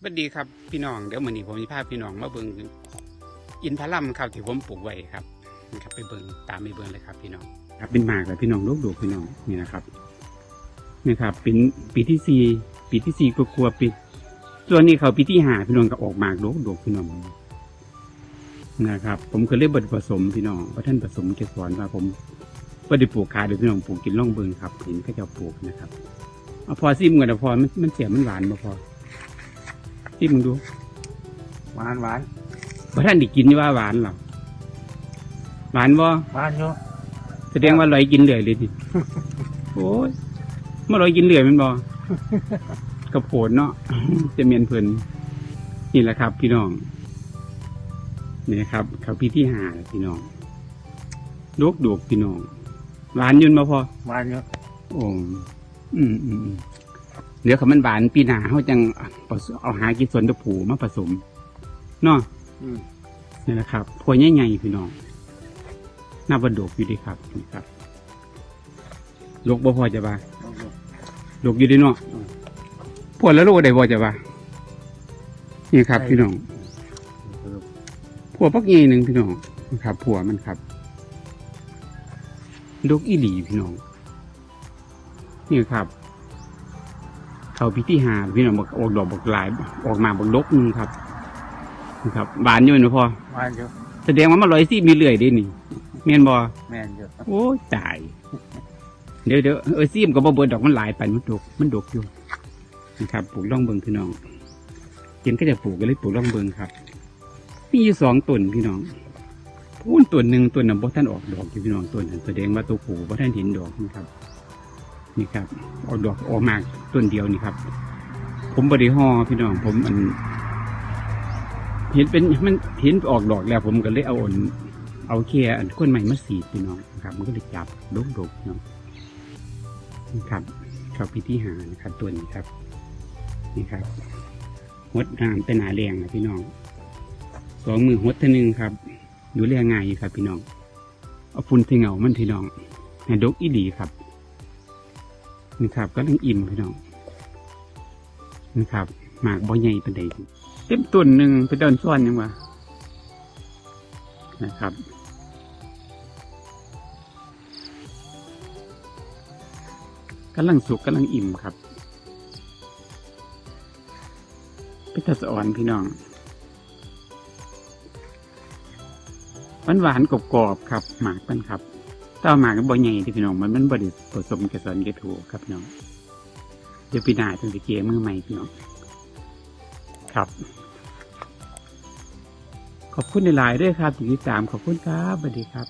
สวัสดีครับพี่น้องเดี๋ยวมื้อนี้ผมจะพาพี่น้องมาเบิ่งอินทผลัมครับที่ผมปลูกไว้ครับนะครับ ไปเบิ่งตามไปเบิ่งเลยครับ พี่น้อง ครับเป็นหมากเลยพี่น้องลูกดูพี่น้องนี่นะครับนี่ครับเป็นปีที่สี่ปีที่สี่กลัวๆปีส่วนนี้เขาปีที่ห้าพี่น้องก็ออกหมากลูกดูพี่น้องนะครับ ผมเคยเล่นบทผสมพี่น้องเพราะท่านผสมเกสรว่าผมว่าได้ปลูกขายหรือพี่น้องปลูกกินล่องเบิงครับเห็นเขาเจะปลูกนะครับเอาพอซิมกันนะพอมันมันเสียมันหวานบ่พอ ซิมมึงดูหวานหวานว่าท่านได้กินนี่ว่าหวานหรอหวานบ่หวานอยู่แสดงว่าลอยกินเหลือยเลยดิโอ้ยมาลอยกินเหลือยแมันบ่กระโผนเนาะจะเมียนเพลินนี่แหละครับ พี่น้องนี่นะครับเขาพี่ที่หาแล้วพี่น้องดกดกพี่น้องหวานอยืนมาพอหวานอยู่โอ้อืมอืมอืม เดี๋ยวเขามันหวานปีหนาเขาจังเอาเอาหากินสวนตะผูมาผสมเนาะอืมนี่แหละครับพวใหญ่ๆพี่น้องน่าบดกอยู่ดีครับนี่ครับลกบ่พอจะว่าเอาอยู่ลกอยู่ดีเนาะพวแล้วโลกได้บ่จะว่านี่ครับ พี่น้องผัวปักใหญ่หนึ่งพี่น้องนะครับผัวมันครับลกอีหลีพี่น้องนี่ครับ เขาพิธีหาพี่น้องบอกออกดอกบอกหลาย ออกมาบอกดกหนึงครับนะครับหวานอยู่นะพ่อหวานอยู่แสดงว่ามันลอยซี่มีเลื่อยเด้นี่เมียนบอแม่นอยู่โอ้ยตายเดี๋ยวเดี๋ยวเออซีมก็บ่เบิดดอกมันหลายไปมันดกมันดกอยู่นะครับปลูกล่องเบิงพี่น้องเห็นก็จะปลูกก็เลยปลูกล่องเบิงครับมีอยู่สองต้นพี่น้องพูนต้นหนึ่งต้นน่ะบ่ท่านออกดอกอยู่พี่น้องต้นนั้นแสดงว่าตัวผูบ่ท่านเห็นดอกนะครับ นี่ครับออกดอกออกมากต้นเดียวนี่ครับ ผมบริห่อพี่น้องผมอัน เห็นเป็นมันเห็นออกดอกแล้ว ผมก็เลยเอาอ่อนเอาแค่อันก้นใหม่มาสีพี่น้องครับ มันก็เลยจับดกดกเนาะนี่ครับเขาพิธีหานะครับตัวนี้ครับ นี่ครับหดน้ำเป็นหนาแรงนะพี่น้องสองมือหดท่านึงครับ ดูแลง่ายอยู่ครับ พี่น้อง เอาฝุ่นที่เงามันพี่น้องให้ดกอีดีครับ นี่ครับก็ต้องอิ่มพี่น้องนี่ครับหมากบ่ใหญ่เป็นใดเต็มต้นหนึ่งไปเดินซ่อนยังวะนะครับกำลังสุกกำลังอิ่มครับพิทสะอ่อนพี่น้องหวานหวานกรอบๆครับ หมากมันครับ ต่อมาก็บ่ใหญ่ที่พี่น้องมันมันบริผสมกระสอนกระถูครับพี่น้องเดี๋ยวปีหน้าถึงจะเกมือใหม่พี่น้องครับ ขอบคุณในหลายด้วยครับที่ติดตามขอบคุณครับสวัสดีครับ